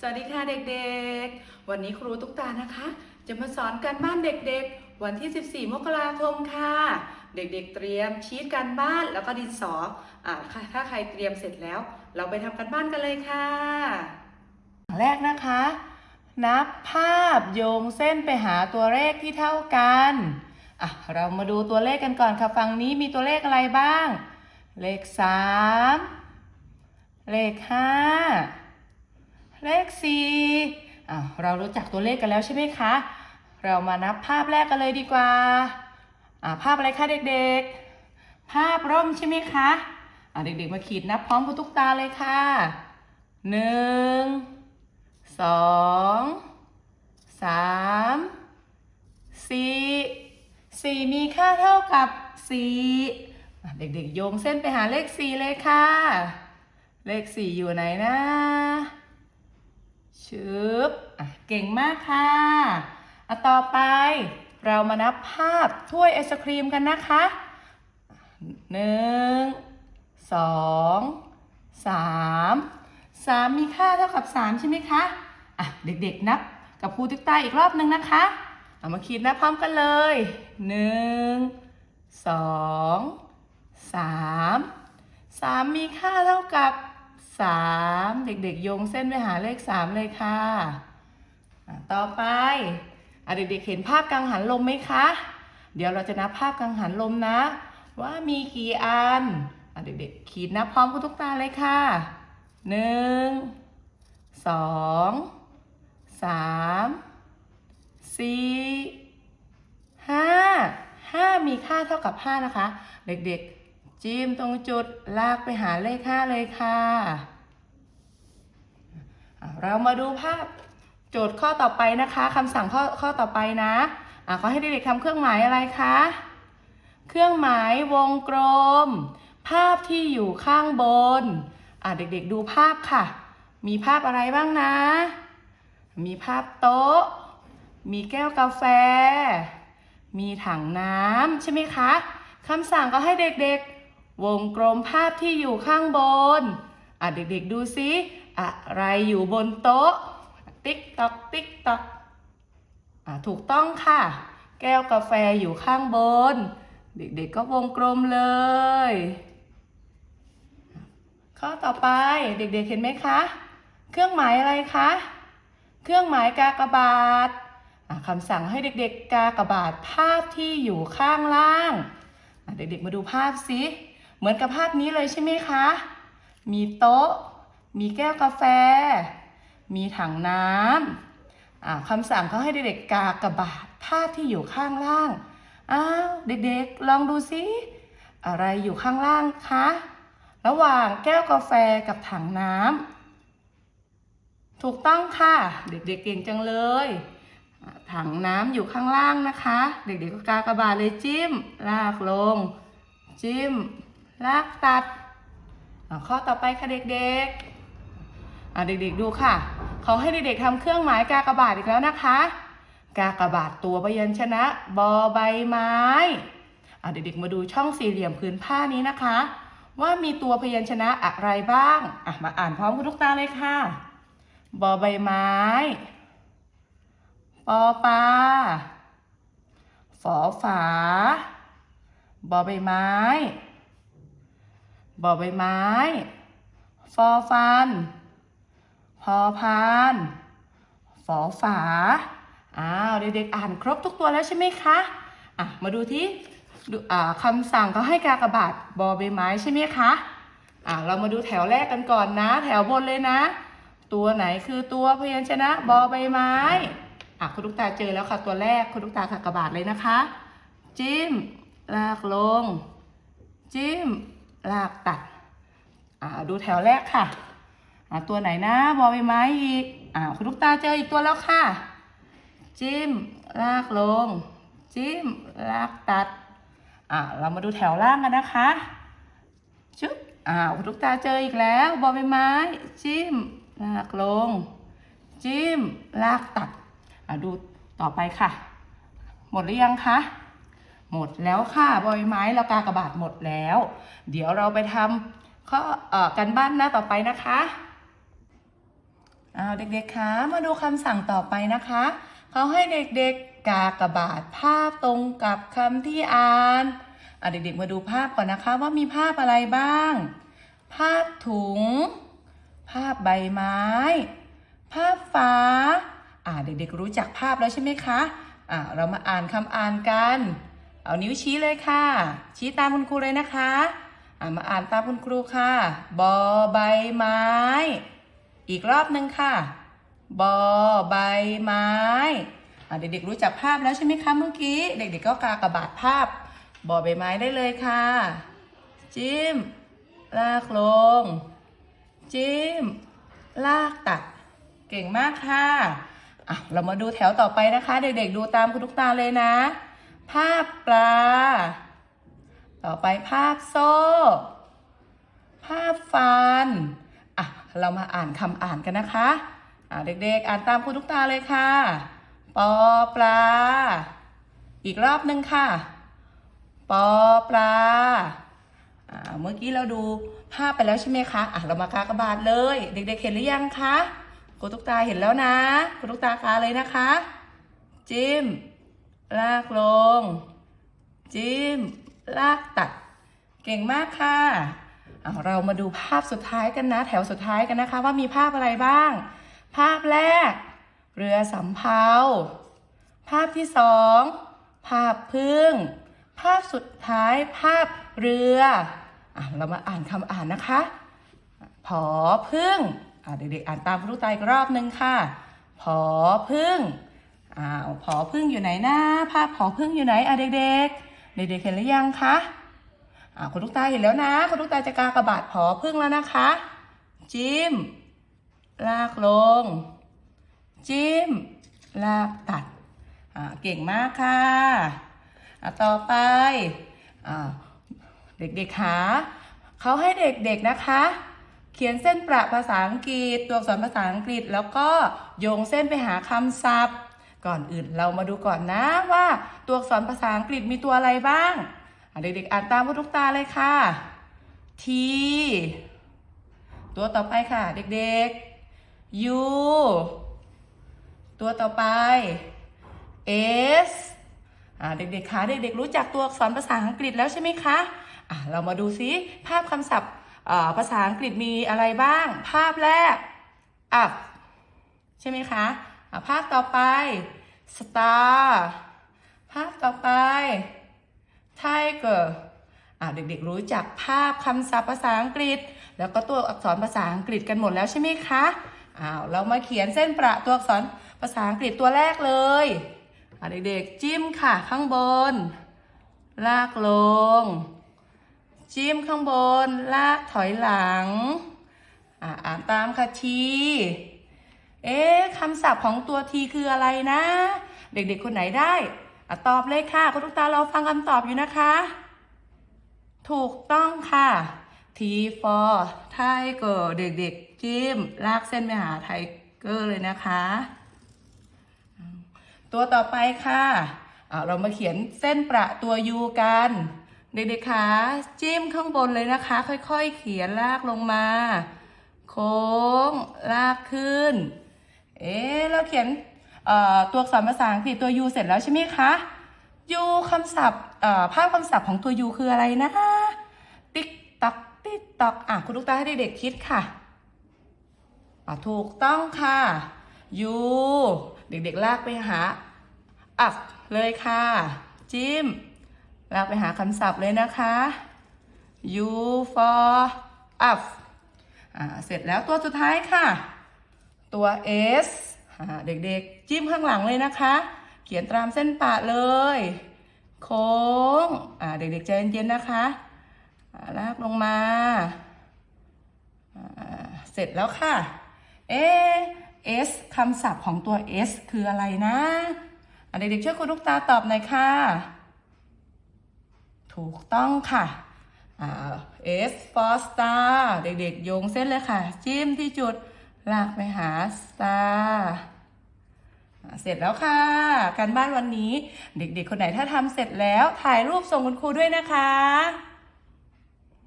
สวัสดีค่ะเด็กๆ วันนี้ครูตุ๊กตานะคะ จะมาสอนการบ้านเด็กๆ วันที่ 14 มกราคมค่ะ เด็กๆ เตรียมชีตการบ้านแล้วก็ดินสออ่าถ้าใครเตรียมเสร็จแล้ว เราไปทำการบ้านกันเลยค่ะ แรกนะคะ นับภาพโยงเส้นไปหาตัวเลขที่เท่ากันอะเรามาดูตัวเลขกันก่อนค่ะฝั่งนี้มีตัวเลขอะไรบ้าง เลข 3 เลข 5 เลขสี่อะเรารู้จักตัวเลขกันแล้วใช่ไหมคะ เรามานับภาพแรกกันเลยดีกว่าอะภาพอะไรคะเด็กๆ ภาพร่มใช่ไหมคะอะเด็กๆมาขีดนับพร้อมกับทุกตาเลยค่ะหนึ่งสองสามสี่สี่มีค่าเท่ากับสี่เด็กๆ โยงเส้นไปหาเลขสี่เลยค่ะ เลขสี่อยู่ไหนนะ ชึบอะเก่งมากค่ะอะต่อไปเรามานับภาพถ้วยไอศครีมกันนะคะหนึ่งสองสามสามมีค่าเท่ากับสามใช่ไหมคะอะเด็กๆนับกับครูติ๊กตาอีกรอบหนึ่งนะคะเอามาคิดนับพร้อมกันเลยหนึ่งสองสามสามมีค่าเท่ากับ สามเด็กๆโยงเส้นไปหาเลขสามเลยค่ะะต่อไปอเด็กๆเห็นภาพกังหันลมไหมคะ เดี๋ยวเราจะนับภาพกังหันลมนะ ว่ามีกี่อันอเด็กๆขีดนับพร้อมกับทุกตาเลยค่ะหนึ่งสองสามสี่ห้าห้ามีค่าเท่ากับห้านะคะ เด็กๆ จิ้มตรงจุดลากไปหาเลขห้าเลยค่ะเรามาดูภาพโจทย์ข้อต่อไปนะคะคำสั่งข้อข้อต่อไปนะอะขอให้เด็กๆทำเครื่องหมายอะไรคะ เครื่องหมายวงกลม ภาพที่อยู่ข้างบนอะเด็กๆดูภาพค่ะ มีภาพอะไรบ้างนะ มีภาพโต๊ะ มีแก้วกาแฟ มีถังน้ำใช่ไหมคะคำสั่งก็ให้เด็กๆ วงกลมภาพที่อยู่ข้างบน อะเด็กๆดูซิ อะไรอยู่บนโต๊ะ ติ๊กตอกติ๊กตอกอะถูกต้องค่ะ แก้วกาแฟอยู่ข้างบน เด็กๆก็วงกลมเลย ข้อต่อไปเด็กๆเห็นไหมคะ เครื่องหมายอะไรคะ เครื่องหมายกากบาทอะคำสั่งให้เด็กๆกากบาทภาพที่อยู่ข้างล่างอะเด็กๆมาดูภาพสิ เหมือนกับภาพนี้เลยใช่ไหมคะ มีโต๊ะ มีแก้วกาแฟ มีถังน้ำคำสั่งเขาให้เด็กๆกากบาทภาพที่อยู่ข้างล่าง อ้าวเด็กๆ ลองดูสิอะไรอยู่ข้างล่างคะ ระหว่างแก้วกาแฟกับถังน้ำถูกต้องค่ะ เด็กๆเก่งจังเลย ถังน้ำอยู่ข้างล่างนะคะ เด็กๆก็กากบาทเลยจิ้ม ลากลง จิ้ม ลากตัดข้อต่อไปค่ะเด็กๆเด็กๆดูค่ะเขาให้เด็กๆทำเครื่องหมายกากบาทอีกแล้วนะคะ กากบาทตัวพยัญชนะบอใบไม้เด็กๆมาดูช่องสี่เหลี่ยมพื้นผ้านี้นะคะ ว่ามีตัวพยัญชนะอะไรบ้างอะมาอ่านพร้อมกันทุกตาเลยค่ะบอใบไม้ปอปลาฝอฝาบอใบไม้ บอใบไม้ ฟอฟัน พอพาน ฝอฝา อ้าวเด็กๆอ่านครบทุกตัวแล้วใช่ไหมคะ อะ มาดูที่คำสั่งเขาให้กากระบาทบอใบไม้ใช่ไหมคะ อะ เรามาดูแถวแรกกันก่อนนะ แถวบนเลยนะ ตัวไหนคือตัวพยัญชนะบอใบไม้ อะ คุณลูกตาเจอแล้วค่ะตัวแรก คุณลูกตากากระบาทเลยนะคะ จิ้ม ลากลง จิ้ม ลากตัดอ่าดูแถวแรกค่ะอ่าตัวไหนนะบอใบไม้อีกอ่าคุณลูกตาเจออีกตัวแล้วค่ะ จิ้มลากลง จิ้มลากตัดอ่าเรามาดูแถวล่างกันนะคะชึบอ่าคุณลูกตาเจออีกแล้วบอใบไม้ จิ้มลากลง จิ้มลากตัดอ่าดูต่อไปค่ะ หมดหรือยังคะ หมดแล้วค่ะบอยไม้เรากากระบาทหมดแล้ว เดี๋ยวเราไปทำข้ออกันบ้านหน้าต่อไปนะคะเอาเด็กๆคะมาดูคำสั่งต่อไปนะคะเขาให้เด็กๆกากระบาทภาพตรงกับคำที่อ่านอะเด็กๆมาดูภาพก่อนนะคะว่ามีภาพอะไรบ้าง ภาพถุง ภาพใบไม้ ภาพฟ้าอ่าเด็กๆรู้จักภาพแล้วใช่ไหมคะอ่าเรามาอ่านคำอ่านกัน เอานิ้วชี้เลยค่ะ ชี้ตามคุณครูเลยนะคะมาอ่านตามคุณครูค่ะ บอใบไม้ อีกรอบหนึ่งค่ะ บอใบไม้อ่เด็กๆรู้จักภาพแล้วใช่ไหมคะเมื่อกี้ เด็ก ๆ ก็กากระบาทภาพ บอใบไม้ได้เลยค่ะ จิ้ม ลากลง จิ้ม ลากตัด เก่งมากค่ะอะ เรามาดูแถวต่อไปนะคะ เด็ก ๆ ดูตามคุณทุกตาเลยนะ ภาพปลา ต่อไปภาพโซ่ ภาพฟัน อะ เรามาอ่านคำอ่านกันนะคะ อะเด็กๆ อ่านตามคุณทุกตาเลยค่ะ ปอปลา อีกรอบหนึ่งค่ะ ปอปลา อ่า เมื่อกี้เราดูภาพไปแล้วใช่ไหมคะ อะ เรามากากระบาทเลย เด็กๆ เห็นหรือยังคะคุณทุกตาเห็นแล้วนะคุณทุกตากาเลยนะคะ จิ้ม ลากลง จิ้ม ลากตัด เก่งมากค่ะเอาเรามาดูภาพสุดท้ายกันนะ แถวสุดท้ายกันนะคะ ว่ามีภาพอะไรบ้าง ภาพแรก เรือสำเภา ภาพที่สองภาพพึ่ง ภาพสุดท้ายภาพเรืออะเรามาอ่านคำอ่านนะคะผอพึ่งเด็กๆอ่านตามครูตายอีกรอบนึงค่ะผอพึ่ง อ้าวผอพึ่งอยู่ไหนนะภาพผอพึ่งอยู่ไหนอะเด็กๆ เด็กๆเห็นหรือยังคะอ่าคุณลูกตาเห็นแล้วนะ คุณลูกตาจะกากระบาดผอพึ่งแล้วนะคะ จิ้ม ลากลง จิ้ม ลากตัดอ่าเก่งมากค่ะอ่าต่อไปอ่าเด็กๆคะเขาให้เด็กๆนะคะ เขียนเส้นประภาษาอังกฤษ ตัวอักษรภาษาอังกฤษ แล้วก็โยงเส้นไปหาคำศัพท์ ก่อนอื่นเรามาดูก่อนนะว่าตัวอักษรภาษาอังกฤษมีตัวอะไรบ้าง เด็กๆอ่านตามพุทุกตาเลยค่ะ T ตัวต่อไปค่ะ เด็กๆ U ตัวต่อไป S เด็กๆคะเด็กๆรู้จักตัวอักษรภาษาอังกฤษแล้วใช่ไหมคะอ่าเรามาดูซิภาพคำศัพท์ภาษาอังกฤษมีอะไรบ้าง ภาพแรก up ใช่ไหมคะ ภาพต่อไป star ภาพต่อไป tiger อ่าเด็กๆรู้จักภาพคำศัพท์ภาษาอังกฤษ แล้วก็ตัวอักษรภาษาอังกฤษกันหมดแล้วใช่ไหมคะอ้าวเรามาเขียนเส้นประตัวอักษรภาษาอังกฤษตัวแรกเลยอ่าเด็กๆจิ้มค่ะข้างบน ลากลง จิ้มข้างบน ลากถอยหลังอ่าอ่านตามค่ะที เอ๊ะคำศัพท์ของตัวทีคืออะไรนะ เด็กๆคนไหนได้อะตอบเลยค่ะคุณทุกตาเราฟังคำตอบอยู่นะคะ ถูกต้องค่ะ T for tiger เด็กๆจิ้ม ลากเส้นไปหาไทเกอร์เลยนะคะ ตัวต่อไปค่ะเรามาเขียนเส้นประตัว U กัน เด็กๆคะจิ้มข้างบนเลยนะคะ ค่อยๆ เขียนลากลงมา โค้ง ลากขึ้น เอ๊ะเราเขียนตัวอักษรภาษาอังกฤษตัว U เสร็จแล้วใช่ไหมคะ U คำศัพท์ภาพคำศัพท์ของตัว U คืออะไรนะติ๊กตอกติ๊กตอกอะคุณลูกตาให้เด็กๆคิดค่ะอะถูกต้องค่ะ U เด็กๆลากไปหาอักเลยค่ะ จิ้ม ลากไปหาคำศัพท์เลยนะคะ U for up อ่าเสร็จแล้วตัวสุดท้ายค่ะ ตัว S อ่าเด็กๆ จิ้มข้างหลังเลยนะคะ เขียนตามเส้นปะเลย โค้งเด็กๆใจเย็นๆนะคะลากลงมา เสร็จแล้วค่ะ เอ S คำศัพท์ของตัว S คืออะไรนะเด็กๆช่วยคุณลูกตาตอบหน่อยค่ะ ถูกต้องค่ะอ่า S for star เด็กๆโยงเส้นเลยค่ะ จิ้มที่จุด ลากไปหา star อ่าเสร็จแล้วค่ะ การบ้านวันนี้ เด็กๆ คนไหนถ้าทำเสร็จแล้วถ่ายรูปส่งคุณครูด้วยนะคะ